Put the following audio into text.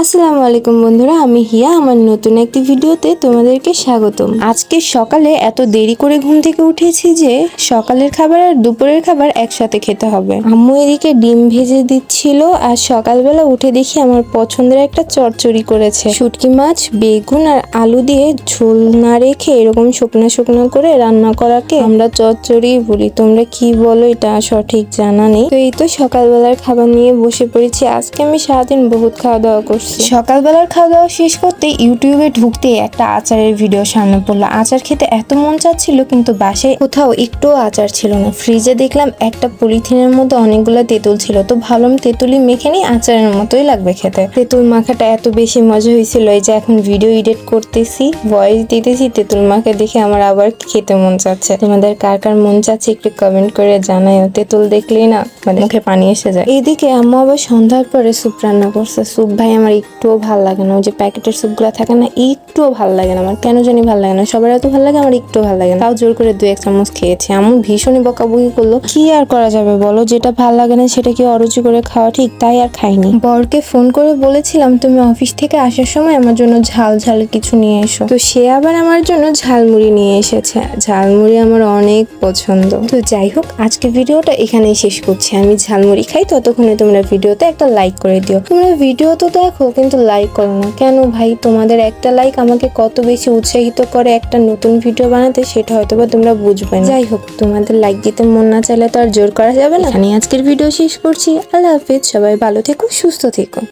আসসালামু আলাইকুম বন্ধুরা, আমি হিয়া। আমার নতুন একটি ভিডিওতে তোমাদেরকে স্বাগতম। আজকে সকালে এত দেরি করে ঘুম থেকে উঠেছি যে সকালের খাবার আর দুপুরের খাবার একসাথে খেতে হবে। আম্মু এদিকে ডিম ভেজে দিচ্ছিল আর সকালবেলা উঠে দেখি আমার পছন্দের একটা চচ্চড়ি করেছে। শুটকি মাছ, বেগুন আর আলু দিয়ে ঝোল না রেখে এরকম শুকনো শুকনো করে রান্না করাকে আমরা চচ্চড়ি বলি। তোমরা কি বলো, এটা সঠিক জানা নেই। তো এই তো সকালবেলার খাবার নিয়ে বসে পড়েছি। আজকে আমি সারাদিন বহুত খাওয়া দাওয়া করছি। সকালবেলার খাওয়া দাওয়া শেষ করতে ইউটিউবে ঢুকতে একটা আচারের ভিডিও সামনে পড়ল। আচার খেতে এত মন চাচ্ছিল, কিন্তু বাসায় কোথাও একটু আচার ছিল না। ফ্রিজে দেখলাম একটা পলিথিনের মধ্যে অনেকগুলো তেঁতুল ছিল। তো ভাবলাম তেঁতুলি মেখে নিই, আচারের মতোই লাগবে খেতে। তেঁতুল মাখাটা এত বেশি মজা হয়েছিল এই যে এখন ভিডিও এডিট করতেছি ভয়েস দিতেছি, তেঁতুল মাখা দেখে আমার আবার খেতে মন চাচ্ছে। তোমাদের কার কার মন চাচ্ছে একটু কমেন্ট করে জানাইও তেঁতুল দেখলেই না মানে মুখে পানি এসে যায়। এইদিকে আম্মু আবার সন্ধ্যার পরে স্যুপ রান্না করছে। স্যুপ ভাই আমার একটুও ভালো লাগে না। ওই যে প্যাকেটের স্যুপগুলো থাকে না, একটুও ভালো লাগে না আমার। কেন জানি ভালো লাগে না। সবার এত ভালো লাগে, আমার একটু ভালো লাগে না। তাও জোর করে দু এক চামচ খেয়েছি। আম্মু ভীষণই বকাবকি করল। কি আর করা যাবে বলো? যেটা ভালো লাগে না সেটা কি অরুচি করে খাওয়া ঠিক? তাই আর খাইনি। বরকে ফোন করে বলেছিলাম, তুমি অফিস থেকে আসার সময় আমার জন্য ঝাল ঝাল কিছু নিয়ে এসো। তো সে আবার আমার জন্য ঝালমুড়ি নিয়ে এসেছে। ঝালমুড়ি আমার অনেক পছন্দ। তো যাই হোক আজকে ভিডিওটা এখানেই শেষ করছি। আমি ঝালমুড়ি খাই, ততক্ষণে তোমরা ভিডিওতে একটা লাইক করে দিও। তোমরা ভিডিও তো দেখো কিন্তু লাইক করো না। কেন ভাই? তোমাদের একটা লাইক আমাকে কত বেশি উৎসাহিত করে একটা নতুন ভিডিও বানাতে, সেটা হয়তো বা তোমরা বুঝবে না। যাই হোক, তোমাদের লাইক দিতে মন না চাইলে তো আর জোর করা যাবে না। আমি আজকের ভিডিও শেষ করছি। আল্লাহ হাফিজ। সবাই ভালো থেকো, সুস্থ থেকো।